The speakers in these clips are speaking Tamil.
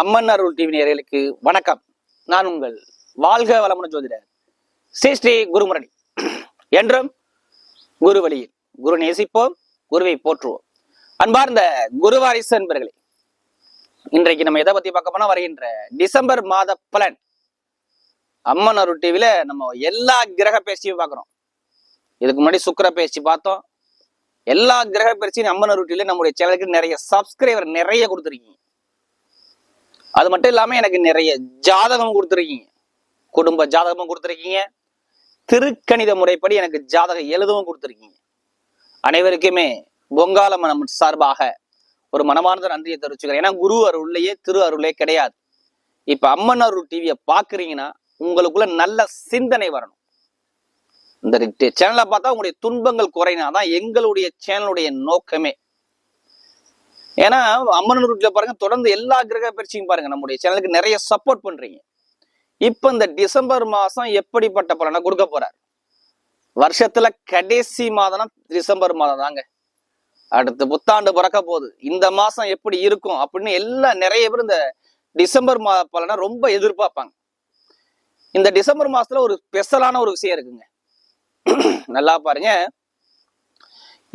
அம்மன் அருள் டிவி நேயர்களுக்கு வணக்கம். நான் உங்கள் வாழ்க வளமுடன் ஜோதிடர் ஸ்ரீ ஸ்ரீ குருமுரளி. என்றும் குரு வழியில் குரு நேசிப்போம் குருவை போற்றுவோம். அன்பார்ந்த குருவாரிசு அன்பர்களே இன்றைக்கு நம்ம எதை பத்தி பார்க்க போனா வருகின்ற டிசம்பர் மாத பலன். அம்மன் அருள் டிவியில நம்ம எல்லா கிரக பேச்சியும் பார்க்குறோம். இதுக்கு முன்னாடி சுக்கிர பேச்சு பார்த்தோம். எல்லா கிரக பயிற்சியும் அம்மன் அருள் டிவியில நம்முடைய சேனலுக்கு நிறைய சப்ஸ்கிரைபர் நிறைய கொடுத்துருக்கீங்க. அது மட்டும் இல்லாமல் எனக்கு நிறைய ஜாதகம் கொடுத்துருக்கீங்க. குடும்ப ஜாதகமும் கொடுத்துருக்கீங்க. திருக்கணித முறைப்படி எனக்கு ஜாதகம் எழுதவும் கொடுத்துருக்கீங்க. அனைவருக்குமே பொங்கால மனம் சார்பாக ஒரு மனமார்ந்த நன்றியை தெரிவிச்சுக்கிறேன். ஏன்னா குரு அருள்லையே திரு அருளே கிடையாது. இப்ப அம்மன் அருள் டிவியை பாக்குறீங்கன்னா உங்களுக்குள்ள நல்ல சிந்தனை வரணும். இந்த சேனலை பார்த்தா உங்களுடைய துன்பங்கள் குறையினாதான் எங்களுடைய சேனலுடைய நோக்கமே ஏன்னா அம்மன் ரூட்ல பாருங்க தொடர்ந்து எல்லா கிரக பயிற்சியும் பாருங்க நம்முடைய சேனலுக்கு நிறைய சப்போர்ட் பண்றீங்க. இப்ப இந்த டிசம்பர் மாசம் எப்படிப்பட்ட பலனை கொடுக்க போறார்? வருஷத்துல கடைசி மாதம் டிசம்பர் மாதம் தாங்க. அடுத்து புத்தாண்டு பிறக்க போகுது. இந்த மாசம் எப்படி இருக்கும் அப்படின்னு எல்லாம் நிறைய பேர் இந்த டிசம்பர் மாத பலனை ரொம்ப எதிர்பார்ப்பாங்க. இந்த டிசம்பர் மாசத்துல ஒரு ஸ்பெஷலான ஒரு விஷயம் இருக்குங்க. நல்லா பாருங்க.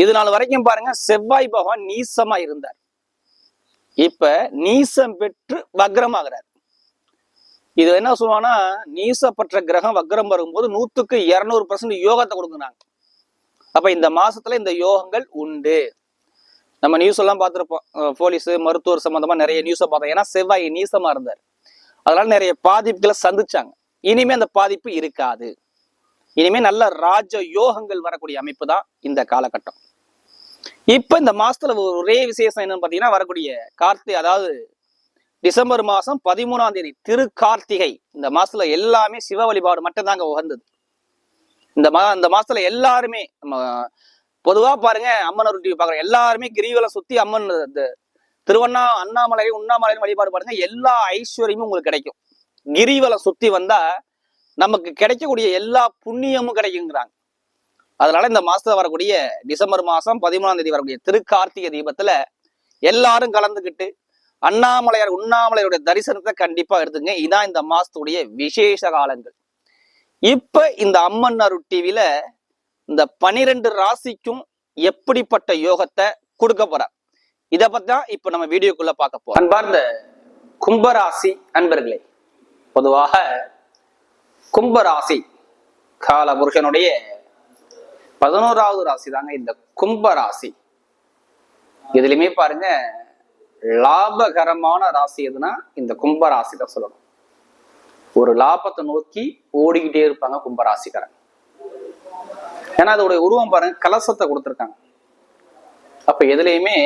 இது நாள் வரைக்கும் பாருங்க செவ்வாய் பகவான் நீசமா இருந்தார். இப்ப நீசம் பெற்று வக்ரமாகிறார். இது என்ன சொல்லுவாங்கன்னா நீசப்பற்ற கிரகம் வக்ரம் வரும்போது நூத்துக்கு இருநூறு பர்சன்ட் யோகத்தை கொடுக்குறாங்க. அப்ப இந்த மாசத்துல இந்த யோகங்கள் உண்டு. நம்ம நியூஸ் எல்லாம் பார்த்துருப்போம். போலீஸ் மருத்துவர் சம்பந்தமா நிறைய நியூஸை பார்த்தோம். ஏன்னா செவ்வாய் நீசமா இருந்தார். அதனால நிறைய பாதிப்புகளை சந்திச்சாங்க. இனிமே அந்த பாதிப்பு இருக்காது. இனிமே நல்ல ராஜ யோகங்கள் வரக்கூடிய அமைப்பு தான் இந்த காலகட்டம். இப்ப இந்த மாசத்துல ஒரே விசேஷம் என்னன்னு பாத்தீங்கன்னா வரக்கூடிய கார்த்திகை அதாவது டிசம்பர் மாசம் பதிமூணாம் தேதி திரு கார்த்திகை இந்த மாசத்துல எல்லாமே சிவ வழிபாடு மட்டும்தாங்க உகந்தது. இந்த மா இந்த மாசத்துல எல்லாருமே நம்ம பொதுவா பாருங்க அம்மன் டிவி பாக்குறோம் எல்லாருமே கிரிவலம் சுத்தி அம்மன் இந்த திருவண்ணா அண்ணாமலை உண்ணாமலை வழிபாடு பாருங்க எல்லா ஐஸ்வர்யமும் உங்களுக்கு கிடைக்கும். கிரிவலம் சுத்தி வந்தா நமக்கு கிடைக்கக்கூடிய எல்லா புண்ணியமும் கிடைக்குங்கிறாங்க. அதனால இந்த மாசத்துல வரக்கூடிய டிசம்பர் மாசம் பதிமூணாம் தேதி வரக்கூடிய திருக்கார்த்திகை தீபத்துல எல்லாரும் கலந்துக்கிட்டு அண்ணாமலையார் உண்ணாமலையோட தரிசனத்தை கண்டிப்பா எடுத்துங்க. இதான் இந்த மாசத்துடைய விசேஷ காலங்கள். இப்ப இந்த அம்மன் அருள் டிவில இந்த பனிரெண்டு ராசிக்கும் எப்படிப்பட்ட யோகத்தை கொடுக்க போறார் இத பத்தி தான் இப்ப நம்ம வீடியோக்குள்ள பார்க்க போறோம். அன்பார்ந்த கும்பராசி அன்பர்களே பொதுவாக கும்பராசி கால புருஷனுடைய பதினோராவது ராசி தாங்க இந்த கும்ப ராசி. இதுலயுமே பாருங்க லாபகரமான ராசி எதுனா இந்த கும்ப ராசி தான் சொல்லணும். ஒரு லாபத்தை நோக்கி ஓடிக்கிட்டே இருப்பாங்க கும்பராசிக்காரன் ஏன்னா அதோடைய உருவம் பாருங்க கலசத்தை கொடுத்துருக்காங்க. அப்ப எதுலையுமே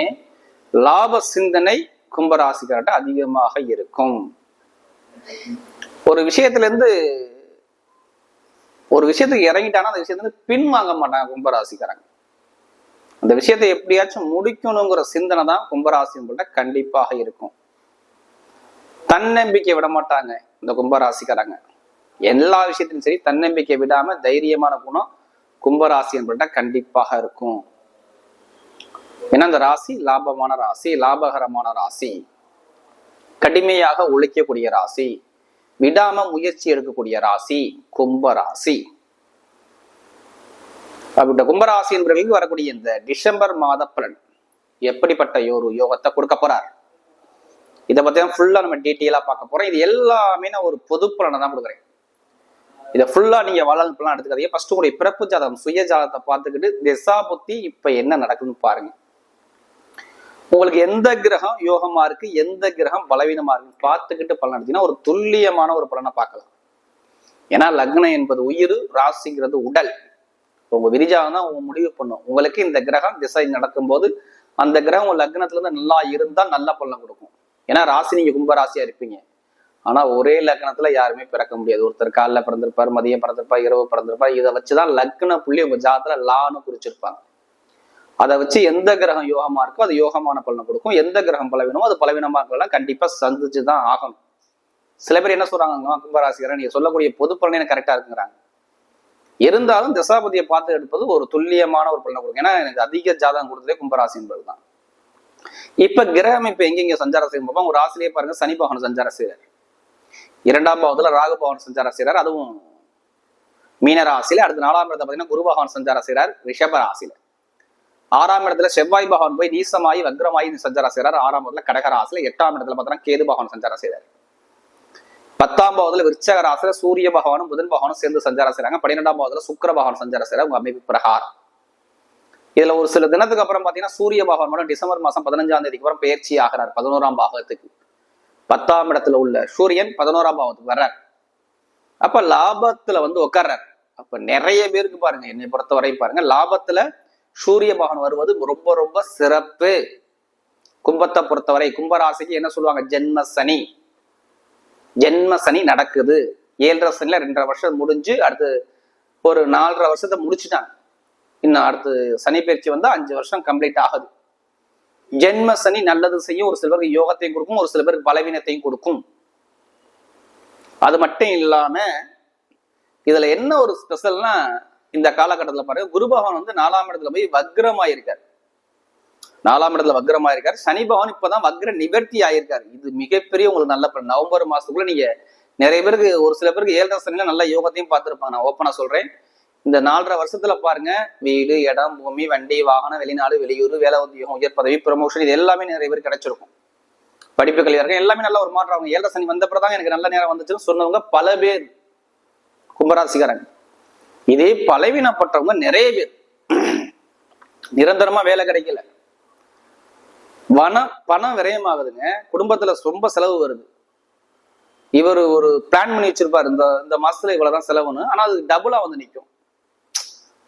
லாப சிந்தனை கும்பராசிக்கார்ட்ட அதிகமாக இருக்கும். ஒரு விஷயத்துல இருந்து ஒரு விஷயத்துக்கு இறங்கிட்டானா அந்த விஷயத்துல பின் வாங்க மாட்டாங்க கும்பராசிக்காரங்க. அந்த விஷயத்தை எப்படியாச்சும் முடிக்கணுங்கிற சிந்தனை தான் கும்பராசின்னு கண்டிப்பாக இருக்கும். தன்னம்பிக்கை விட மாட்டாங்க இந்த கும்பராசிக்காரங்க. எல்லா விஷயத்திலும் சரி தன்னம்பிக்கை விடாம தைரியமான குணம் கும்பராசி என்பட்ட கண்டிப்பாக இருக்கும். ஏன்னா அந்த ராசி லாபமான ராசி லாபகரமான ராசி. கடுமையாக உழைக்கக்கூடிய ராசி. விடாம முயற்சி எடுக்கக்கூடிய ராசி கும்பராசி அப்படின்ற கும்பராசி என்பவர்களுக்கு வரக்கூடிய இந்த டிசம்பர் மாத பலன். எப்படிப்பட்ட ஒரு யோகத்தை கொடுக்க போறார்? இதை பத்தி தான் ஃபுல்லா நம்ம டீட்டெயிலா பார்க்க போறோம். இது எல்லாமே நான் ஒரு பொது பலனை தான் கொடுக்குறேன். இதை ஃபுல்லா நீங்க வளர்ந்து பலன் எடுத்துக்காதீங்க. ஃபர்ஸ்ட் உங்களுடைய பிறப்பு ஜாதகம் சுய ஜாதகத்தை பார்த்துக்கிட்டு திசா புத்தி இப்ப என்ன நடக்குதுன்னு பாருங்க. உங்களுக்கு எந்த கிரகம் யோகமா இருக்கு எந்த கிரகம் பலவீனமா இருக்கு பார்த்துக்கிட்டு பலன் எடுத்தீங்கன்னா ஒரு துல்லியமான ஒரு பலனை பார்க்கலாம். ஏன்னா லக்னம் என்பது உயிர் ராசிங்கிறது உடல். உங்க விரிஜாகம் தான் உங்க முடிவு பண்ணும். உங்களுக்கு இந்த கிரகம் திசை நடக்கும்போது அந்த கிரகம் உங்க லக்னத்துல இருந்து நல்லா இருந்தா நல்ல பலனை கொடுக்கும். ஏன்னா ராசி நீங்க கும்ப ராசியா இருப்பீங்க. ஆனா ஒரே லக்னத்துல யாருமே பிறக்க முடியாது. ஒருத்தர் காலைல பிறந்திருப்பார் மதியம் பிறந்திருப்பார் இரவு பிறந்திருப்பார். இதை வச்சுதான் லக்ன புள்ளி உங்க ஜாதத்துல லான்னு குறிச்சிருப்பாங்க. அதை வச்சு எந்த கிரகம் யோகமா இருக்கோ அது யோகமான பலனை கொடுக்கும். எந்த கிரகம் பலவீனமோ அது பலவீனமா இருக்கலாம் கண்டிப்பா சந்திச்சுதான் ஆகணும். சில பேர் என்ன சொல்றாங்க கும்பராசிக்காரன் நீங்க சொல்லக்கூடிய பொது பலனே எனக்கு கரெக்டா இருக்குங்கிறாங்க. இருந்தாலும் திசாபதியை பார்த்து எடுப்பது ஒரு துல்லியமான ஒரு பலனை கொடுக்கும். ஏன்னா எனக்கு அதிக ஜாதகம் கொடுத்ததே கும்பராசி என்பதுதான். இப்ப கிரக அமைப்பு எங்கெங்க சஞ்சாரம் செய்யும் பார்ப்போம் ஒரு ஆசிரியை பாருங்க சனி பகவான் சஞ்சாரம் செய்யறார் இரண்டாம் பாவத்துல ராகு பகவான் சஞ்சாரம் செய்யறார் அதுவும் மீனராசியில அடுத்த நாலாம் இடத்துல பாத்தீங்கன்னா குரு பகவான் சஞ்சாரம் செய்யறார் ரிஷப ராசியில. ஆறாம் இடத்துல செவ்வாய் பகவான் போய் நீசமாயி வக்ரமாயி சஞ்சாரம் செய்யறார் ஆறாம் இடத்துல கடக எட்டாம் இடத்துல பார்த்தோன்னா கேது பகவான் சஞ்சாரம் செய்யறாரு பத்தாம் பாவத்துல விருச்சக ராசில சூரிய பகவானும் புதன் பகவானும் சேர்ந்து சஞ்சாரம் செய்யறாங்க பன்னிரெண்டாம் பாவத்துல சுக்கர பகவான் சஞ்சாரம் செய்யறாங்க உங்க அமைப்பு பிரகாரம். இதுல ஒரு சில தினத்துக்கு அப்புறம் பாத்தீங்கன்னா சூரிய பகவான் மட்டும் டிசம்பர் மாசம் பதினஞ்சாம் தேதிக்கு அப்புறம் பயிற்சி ஆகிறார். பதினோராம் பாகத்துக்கு. பத்தாம் இடத்துல உள்ள சூரியன் பதினோராம் பாவத்துக்கு வர்றார். அப்ப லாபத்துல வந்து உட்கார்றார் அப்ப நிறைய பேருக்கு பாருங்க என்னை பொறுத்தவரை பாருங்க லாபத்துல சூரிய பகவான் வருவது ரொம்ப ரொம்ப சிறப்பு. கும்பத்தை பொறுத்தவரை கும்பராசிக்கு என்ன சொல்லுவாங்க? ஜென்ம சனி. ஜென்ம சனி நடக்குது. ஏழரை சனில ரெண்டரை வருஷம் முடிஞ்சு அடுத்து ஒரு நாலரை வருஷத்தை முடிச்சுட்டாங்க. இன்னும் அடுத்து சனி பயிற்சி வந்து அஞ்சு வருஷம் கம்ப்ளீட் ஆகுது. ஜென்ம சனி நல்லது செய்யும். ஒரு சில பேருக்கு யோகத்தையும் கொடுக்கும் ஒரு சில பேருக்கு பலவீனத்தையும் கொடுக்கும். அது மட்டும் இல்லாம இதுல என்ன ஒரு ஸ்பெஷல்னா இந்த காலகட்டத்துல பாருங்க குரு பகவான் வந்து நாலாம் இடத்துல போய் வக்ரமாயிருக்காரு. நாலாம் இடத்துல வக்ரமாயிருக்காரு. சனி பகவான் இப்பதான் வக்ர நிவர்த்தி ஆயிருக்காரு. இது மிகப்பெரிய உங்களுக்கு நல்ல பலன். நவம்பர் மாசத்துக்குள்ள நீங்க நிறைய பேருக்கு ஒரு சில பேருக்கு ஏழரை சனியில நல்ல யோகத்தையும் பார்த்துருப்பாங்க. நான் ஓப்பனா சொல்றேன். இந்த நாலரை வருஷத்துல பாருங்க வீடு இடம் பூமி வண்டி வாகனம் வெளிநாடு வெளியூர் வேலை உத்தியோகம் உயர் பதவி ப்ரமோஷன் இது எல்லாமே நிறைய பேர் கிடைச்சிருக்கும். படிப்பு கல்வியாக எல்லாமே நல்ல ஒரு மாற்றம். அவங்க ஏழரை சனி வந்தப்பதான் எனக்கு நல்ல நேரம் வந்துச்சுன்னு சொன்னவங்க பல பேர். கும்பராசிக்காரங்க. இதே பலவீனப்பட்டவங்க நிறைய பேர். நிரந்தரமா வேலை கிடைக்கல. பணம் பணம் விரயமாகுதுங்க. குடும்பத்துல ரொம்ப செலவு வருது. இவர் ஒரு பிளான் பண்ணி வச்சிருப்பாரு. இந்த இந்த மாசத்துல இவ்வளவுதான் செலவுன்னு. ஆனா அது டபுளா வந்து நிற்கும்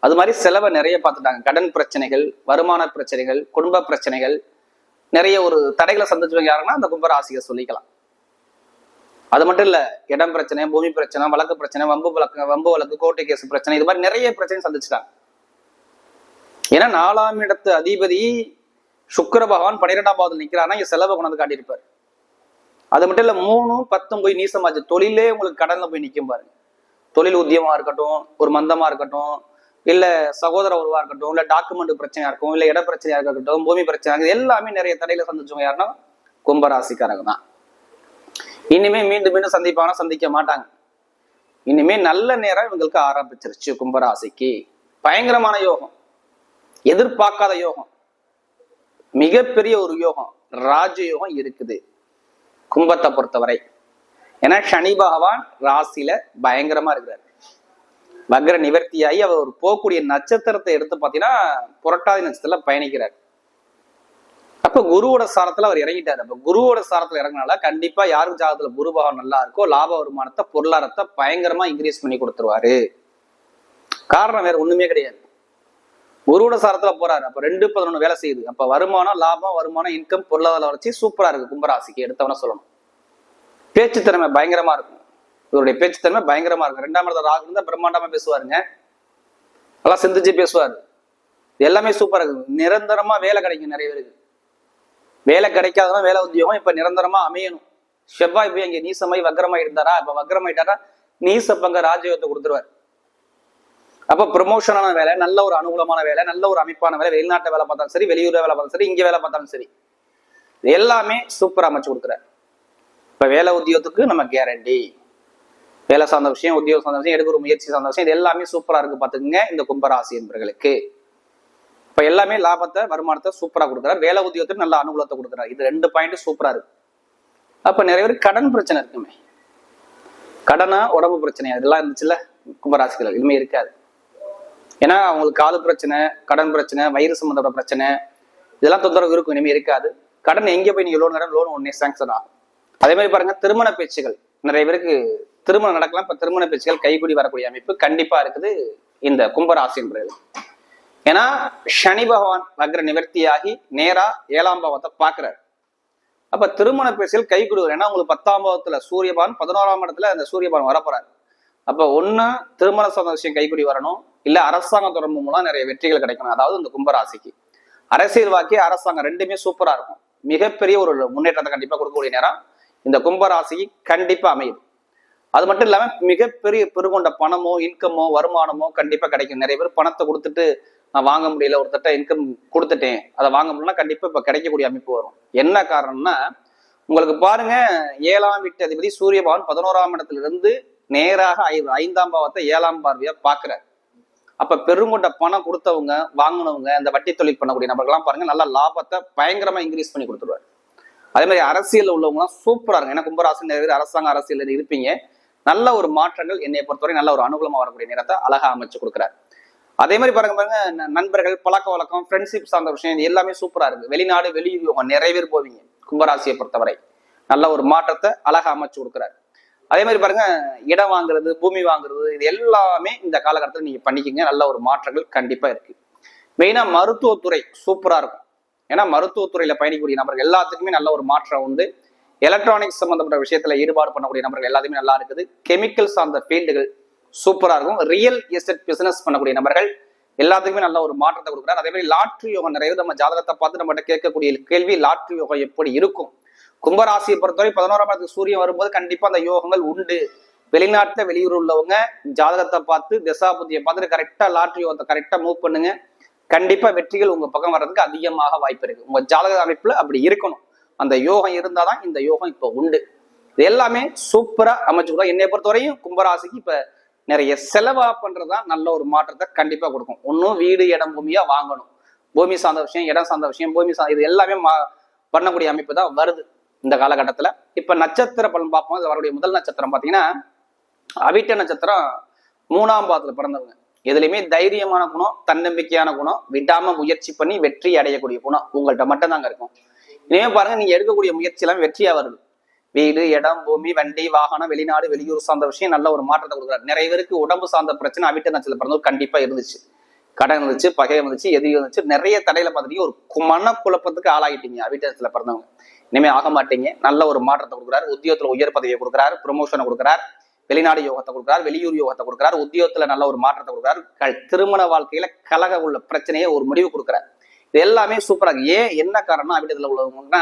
அது மாதிரி செலவை நிறைய பார்த்துட்டாங்க. கடன் பிரச்சனைகள் வருமான பிரச்சனைகள் குடும்ப பிரச்சனைகள் நிறைய ஒரு தடைகளை சந்திச்சவங்க யாருன்னா அந்த கும்பராசியை சொல்லிக்கலாம். அது மட்டும் இல்ல இடம் பிரச்சனை பூமி பிரச்சனை வழக்கு பிரச்சனை வம்பு வழக்கு வம்பு வழக்கு கோர்ட்டு கேஸ் பிரச்சனை இது மாதிரி நிறைய பிரச்சனை சந்திச்சிட்டாங்க. ஏன்னா நாலாம் இடத்து அதிபதி சுக்கர பகவான் பன்னிரெண்டாம் பாவத்தில் நிற்கிறாருன்னா இங்க செலவை கொண்டு வந்து காட்டியிருப்பாரு. அது மட்டும் இல்ல மூணும் பத்தும் போய் நீசமாச்சு. தொழிலே உங்களுக்கு கடன்ல போய் நிக்கும் பாருங்க. தொழில் உத்தியமா இருக்கட்டும் ஒரு மந்தமா இருக்கட்டும் இல்ல சகோதர உருவா இருக்கட்டும் இல்ல டாக்குமெண்ட் பிரச்சனையா இருக்கும் இல்ல இட பிரச்சனையா இருக்கட்டும் பூமி பிரச்சனை எல்லாமே நிறைய தடையில சந்திச்சவங்க யாருன்னா கும்பராசிக்காரங்க தான். இனிமே மீண்டும் மீண்டும் சந்திப்பானா? சந்திக்க மாட்டாங்க. இனிமே நல்ல நேரம் இவங்களுக்கு ஆரம்பிச்சிருச்சு கும்பராசிக்கு. பயங்கரமான யோகம். எதிர்பார்க்காத யோகம். மிகப்பெரிய ஒரு யோகம். ராஜ யோகம் இருக்குது. கும்பத்தை பொறுத்தவரை. ஏன்னா சனி பகவான் ராசியில பயங்கரமா இருக்கிறார். வக்ர நிவர்த்தியாகி அவர் ஒரு போகக்கூடிய நட்சத்திரத்தை எடுத்து பார்த்தீங்கன்னா புரட்டாதி நட்சத்திரத்துல பயணிக்கிறார். அப்ப குருவோட சாரத்துல அவர் இறங்கிட்டாரு. அப்ப குருவோட சாரத்துல இறங்கினால கண்டிப்பா யாருக்கு ஜாதகத்துல குரு பகவான் நல்லா இருக்கோ லாப வருமானத்தை பொருளாதாரத்தை பயங்கரமா இன்க்ரீஸ் பண்ணி கொடுத்துருவாரு. காரணம் வேற ஒண்ணுமே கிடையாது. குருவோட சாரத்துல போறாரு. அப்ப ரெண்டு பதினொன்று வேலை செய்யுது. அப்ப வருமானம் லாபம் வருமானம் இன்கம் பொருளாதார வளர்ச்சி சூப்பரா இருக்கு கும்பராசிக்கு எடுத்தவன சொல்லணும். பேச்சு திறமை பயங்கரமா இருக்கும். இவருடைய பேச்சு திறமை பயங்கரமா இருக்கும். ரெண்டாம் இடத்துல ராகு இருந்தா பிரம்மாண்டமா பேசுவாருங்க. நல்லா சிந்திச்சு பேசுவாரு. எல்லாமே சூப்பரா இருக்கு. நிரந்தரமா வேலை கிடைக்கும் நிறைய பேருக்கு. வேலை கிடைக்காதவங்க வேலை உத்தியோகம் இப்ப நிரந்தரமா அமையணும். செவ்வாய் போய் அங்கே நீசமாய் வக்ரமாய் இருந்தாரா இப்ப வக்ரமாயிட்டாரா? நீச பங்க ராஜயோகத்தை கொடுத்துருவாரு. அப்ப ப்ரொமோஷனான வேலை நல்ல ஒரு அனுகூலமான வேலை நல்ல ஒரு அமைப்பான வேலை வெளிநாட்டு வேலை பார்த்தாலும் சரி வெளியூர் வேலை பார்த்தாலும் சரி இங்க வேலை பார்த்தாலும் சரி. எல்லாமே சூப்பராக அமைச்சு கொடுக்குறாரு. இப்ப வேலை உத்தியோகத்துக்கு நம்ம கேரண்டி வேலை சார்ந்த விஷயம் உத்தியோகம் சார்ந்த விஷயம் எடுக்கிற முயற்சி சார்ந்த விஷயம் இது எல்லாமே சூப்பரா இருக்கு. பாத்துக்கங்க இந்த கும்பராசி என்பர்களுக்கு. இப்போ எல்லாமே லாபத்தை வருமானத்தை சூப்பரா கொடுக்குறாரு. வேலை உத்தியோகத்துக்கு நல்ல அனுகூலத்தை கொடுக்குறாரு. இது ரெண்டு பாயிண்ட் சூப்பரா இருக்கு. அப்ப நிறைய பேர் கடன் பிரச்சனை இருக்குமே. கடனா உடம்பு பிரச்சனை இதெல்லாம் இருந்துச்சுல்ல? கும்பராசிகள் இனிமே இருக்காது. ஏன்னா அவங்களுக்கு காது பிரச்சனை கடன் பிரச்சனை வயிறு சம்மந்தப்பட்ட பிரச்சனை இதெல்லாம் தொந்தரவு இருக்கும். இனிமே இருக்காது. கடன் எங்கே போய் நீங்க லோன் கடன் லோன் ஒன்னே சாங்ஷன் ஆகும். அதே மாதிரி பாருங்க திருமண பேச்சுகள். நிறைய பேருக்கு திருமணம் நடக்கலாம். இப்ப திருமண பேச்சுகள் கைகூடி வரக்கூடிய அமைப்பு கண்டிப்பா இருக்குது இந்த கும்பராசி என்பது ஏன்னா சனி பகவான் வக்ர நிவர்த்தியாகி நேரா ஏழாம் பாவத்தை பாக்குறாரு அப்ப திருமண பேசியில் கை கொடுக்குற ஏன்னா உங்களுக்கு பத்தாம் பாவத்துல சூரியபான் பதினோராம் இடத்துல அந்த சூரியபான் வரப்போறாரு. அப்ப ஒண்ணு திருமண சார்ந்த விஷயம் வரணும். இல்ல அரசாங்க தொடர்பு மூலம் நிறைய வெற்றிகள் கிடைக்கணும். அதாவது இந்த கும்பராசிக்கு. அரசியல் வாக்கிய அரசாங்கம் ரெண்டுமே சூப்பரா இருக்கும். மிகப்பெரிய ஒரு முன்னேற்றத்தை கண்டிப்பா கொடுக்கக்கூடிய நேரம் இந்த கும்பராசிக்கு கண்டிப்பா அமையும். அது மட்டும் இல்லாம மிகப்பெரிய பெருகொண்ட பணமோ இன்கமோ வருமானமோ கண்டிப்பா கிடைக்கும். நிறைய பேர் பணத்தை கொடுத்துட்டு நான் வாங்க முடியல ஒருத்தட்ட இன்கம் கொடுத்துட்டேன். அதை வாங்க முடியலன்னா கண்டிப்பா இப்ப கிடைக்கக்கூடிய அமைப்பு வரும். என்ன காரணம்னா உங்களுக்கு பாருங்க ஏழாம் வீட்டு அதிபதி சூரிய பவன் பதினோராம் இடத்துல இருந்து நேராக ஐ- ஐந்தாம் பாவத்தை ஏழாம் பார்வையா பாக்குறாரு அப்ப பெருங்கொண்ட பணம் கொடுத்தவங்க வாங்கினவங்க இந்த வட்டி தொழில் பண்ணக்கூடிய நபர்கள்லாம் பாருங்க நல்ல லாபத்தை பயங்கரமா இன்க்ரீஸ் பண்ணி கொடுத்துருவாரு. அதே மாதிரி அரசியல் உள்ளவங்கலாம் சூப்பரா இருக்கும் ஏன்னா கும்பராசி நிறைய அரசாங்க அரசியல் இருப்பீங்க. நல்ல ஒரு மாற்றங்கள் என்னை பொறுத்தவரை நல்ல ஒரு அனுகூலமா வரக்கூடிய நேரத்தை அழகா அமைச்சு கொடுக்குறாரு. அதே மாதிரி பாருங்க பாருங்க நண்பர்கள் பழக்க வழக்கம் ஃப்ரெண்ட்ஷிப் சார்ந்த விஷயம் இது எல்லாமே சூப்பரா இருக்கு. வெளிநாடு வெளியூர் நிறைய பேர் போவீங்க கும்பராசியை பொறுத்தவரை. நல்ல ஒரு மாற்றத்தை அழகா அமைச்சு கொடுக்குறாரு. அதே மாதிரி பாருங்க இடம் வாங்குறது பூமி வாங்குறது இது எல்லாமே இந்த காலகட்டத்தில் நீங்க பண்ணிக்கிங்க. நல்ல ஒரு மாற்றங்கள் கண்டிப்பா இருக்கு. மெயினா மருத்துவத்துறை சூப்பரா இருக்கும். ஏன்னா மருத்துவத்துறையில பயணிக்கக்கூடிய நபர்கள் எல்லாத்துக்குமே நல்ல ஒரு மாற்றம் உண்டு. எலக்ட்ரானிக்ஸ் சம்பந்தப்பட்ட விஷயத்துல ஈடுபாடு பண்ணக்கூடிய நபர்கள் எல்லாத்துக்குமே நல்லா இருக்குது. கெமிக்கல் சார்ந்த ஃபீல்டுகள் சூப்பரா இருக்கும். ரியல் எஸ்டேட் பிசினஸ் பண்ணக்கூடிய நபர்கள் எல்லாத்துக்குமே நல்ல ஒரு மாற்றத்தை கொடுக்குறாரு. அதே மாதிரி லாட்ரி யோகம் நிறைய நம்ம ஜாதகத்தை பார்த்து நம்மகிட்ட கேட்கக்கூடிய கேள்வி லாட்ரி யோகம் எப்படி இருக்கும்? கும்பராசியை பொறுத்தவரை பதினோராம் இடத்துக்கு சூரியன் வரும்போது கண்டிப்பா அந்த யோகங்கள் உண்டு. வெளிநாட்டில் வெளியூர் உள்ளவங்க ஜாதகத்தை பார்த்து திசாபுத்தியை பார்த்துட்டு கரெக்டா லாட்ரி யோகத்தை கரெக்டா மூவ் பண்ணுங்க. கண்டிப்பா வெற்றிகள் உங்க பக்கம் வர்றதுக்கு அதிகமாக வாய்ப்பு இருக்கு. உங்க ஜாதக அமைப்புல அப்படி இருக்கணும். அந்த யோகம் இருந்தாதான் இந்த யோகம் இப்போ உண்டு. இது எல்லாமே சூப்பரா அமைச்சு என்னை பொறுத்தவரையும் கும்பராசிக்கு இப்ப நிறைய செலவா பண்றதுதான் நல்ல ஒரு மாற்றத்தை கண்டிப்பா கொடுக்கும். ஒன்றும் வீடு இடம் பூமியா வாங்கணும். பூமி சார்ந்த விஷயம் இடம் சார்ந்த விஷயம் பூமி சார்ந்த இது எல்லாமே மா- பண்ணக்கூடிய அமைப்பு தான் வருது இந்த காலகட்டத்தில். இப்ப நட்சத்திர பலன் பார்ப்போம். இது முதல் நட்சத்திரம் பார்த்தீங்கன்னா அவிட்ட நட்சத்திரம் மூணாம் பாதத்தில் பிறந்தவங்க. எதுலையுமே தைரியமான குணம் தன்னம்பிக்கையான குணம் விடாம முயற்சி பண்ணி வெற்றி அடையக்கூடிய குணம் உங்கள்கிட்ட மட்டும்தாங்க இருக்கும். இனிமே பாருங்க நீங்க எடுக்கக்கூடிய முயற்சி எல்லாம் வெற்றியா வருது. வீடு இடம் பூமி வண்டி வாகனம் வெளிநாடு வெளியூர் சார்ந்த விஷயம் நல்ல ஒரு மாற்றத்தை கொடுக்குறாரு. நிறைய பேருக்கு உடம்பு சார்ந்த பிரச்சனை அவிட்ட நச்சல பிறந்தோர் கண்டிப்பா இருந்துச்சு. கடன் இருந்துச்சு பகை இருந்துச்சு எதிரி இருந்துச்சு. நிறைய தடையில பார்த்துட்டீங்க. ஒரு மன மனக்குழப்பத்துக்கு ஆளாகிட்டீங்க நச்சல பிறந்தவங்க. இனிமே ஆக மாட்டீங்க. நல்ல ஒரு மாற்றத்தை கொடுக்குறாரு. உத்தியோகத்துல உயர் பதவியை கொடுக்குறாரு. ப்ரொமோஷனை கொடுக்குறாரு. வெளிநாடு யோகத்தை கொடுக்குறாரு. வெளியூர் யோகத்தை கொடுக்குறாரு. உத்தியோகத்துல நல்ல ஒரு மாற்றத்தை கொடுக்குறாரு. க- திருமண வாழ்க்கையில கலக உள்ள பிரச்சனையை ஒரு முடிவு கொடுக்குறாரு. இது எல்லாமே சூப்பரா ஏன் என்ன காரணம் அவிட்டத்துல உள்ளவங்கன்னா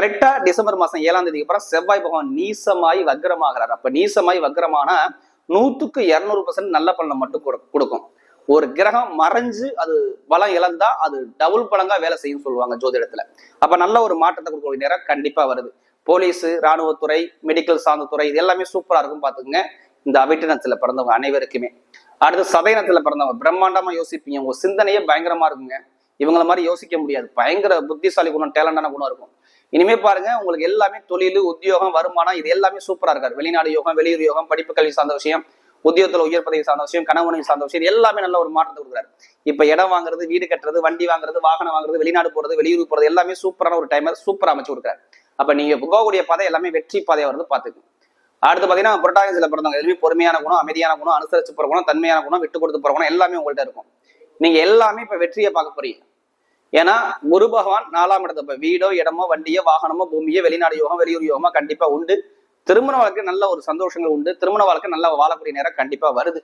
கரெக்டா டிசம்பர் மாசம் ஏழாம் தேதிக்கு அப்புறம் செவ்வாய் பகவான் நீசமாய் வக்ரமாகிறார். அப்ப நீசமாய் வக்ரமானா நூத்துக்கு இருநூறு பர்சன்ட் நல்ல பலனை மட்டும் கொடு- கொடுக்கும். ஒரு கிரகம் மறைஞ்சு அது பலம் இழந்தா அது டபுள் பலங்கா வேலை செய்யும் சொல்லுவாங்க ஜோதிடத்துல. அப்ப நல்ல ஒரு மாற்றத்தை கொடுக்கக்கூடிய நேரம் கண்டிப்பா வருது. போலீஸ் ராணுவத்துறை மெடிக்கல் சார்ந்த துறை இது எல்லாமே சூப்பரா இருக்கும் பாத்துக்கோங்க இந்த அவிட்டனத்துல பிறந்தவங்க அனைவருக்குமே. அடுத்து சதயனத்துல பிறந்தவங்க பிரம்மாண்டமா யோசிப்பீங்க. உங்க சிந்தனையே பயங்கரமா இருக்குங்க. இவங்கள மாதிரி யோசிக்க முடியாது. பயங்கர புத்திசாலி குணம் டேலண்டான குணம் இருக்கும். இனிமே பாருங்க உங்களுக்கு எல்லாமே தொழில் உத்தியோகம் வருமானம் இது எல்லாமே சூப்பரா இருக்காரு வெளிநாடு யோகம் வெளியூர் யோகம் படிப்பு கல்வி சார்ந்த விஷயம் உத்தியோகத்துல உயர் பதவி சார்ந்த விஷயம் கணவனை சார்ந்த விஷயம் எல்லாமே நல்ல ஒரு மாற்றத்தை கொடுக்குறாரு. இப்ப இடம் வாங்குறது வீடு கட்டுறது வண்டி வாங்குறது வாகனம் வாங்குறது வெளிநாடு போறது வெளியூர் போறது எல்லாமே சூப்பரான ஒரு டைமர் சூப்பரா அமைச்சு கொடுக்குறாரு. அப்ப நீங்க போகக்கூடிய பாதை எல்லாமே வெற்றி பாதையா வருது பாத்துக்கணும் அடுத்து பாத்தீங்கன்னா புரட்டாசியில பிறந்தவங்க எதுவுமே பொறுமையான குணம் அமைதியான குணம் அனுசரிச்சு போற குணம் தன்மையான குணம் விட்டு கொடுத்து போற குணம் எல்லாமே உங்கள்ட்ட இருக்கும். நீங்க எல்லாமே இப்ப வெற்றியை பார்க்க போறீங்க. ஏன்னா குரு பகவான் நாலாம் இடத்துல இப்ப வீடோ இடமோ வண்டியோ வாகனமோ பூமியோ வெளிநாடு யோகம் வெளியூர் யோகமோ கண்டிப்பா உண்டு. திருமண வாழ்க்கை நல்ல ஒரு சந்தோஷங்கள் உண்டு. திருமண வாழ்க்கை நல்லா வாழக்கூடிய நேரம் கண்டிப்பா வருது.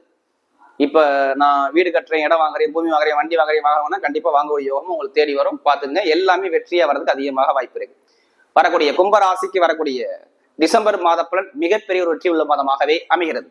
இப்ப நான் வீடு கட்டுறேன் இடம் வாங்குறேன் பூமி வாங்குறேன் வண்டி வாங்குறேன் வாங்கணும்னா கண்டிப்பா வாங்கக்கூடிய யோகம் உங்களுக்கு தேடி வரும். பாத்துங்க எல்லாமே வெற்றியா வர்றதுக்கு அதிகமாக வாய்ப்பு இருக்கு. வரக்கூடிய கும்பராசிக்கு வரக்கூடிய டிசம்பர் மாத பலன் மிகப்பெரிய ஒரு வெற்றி உள்ள மாதமாகவே அமைகிறது.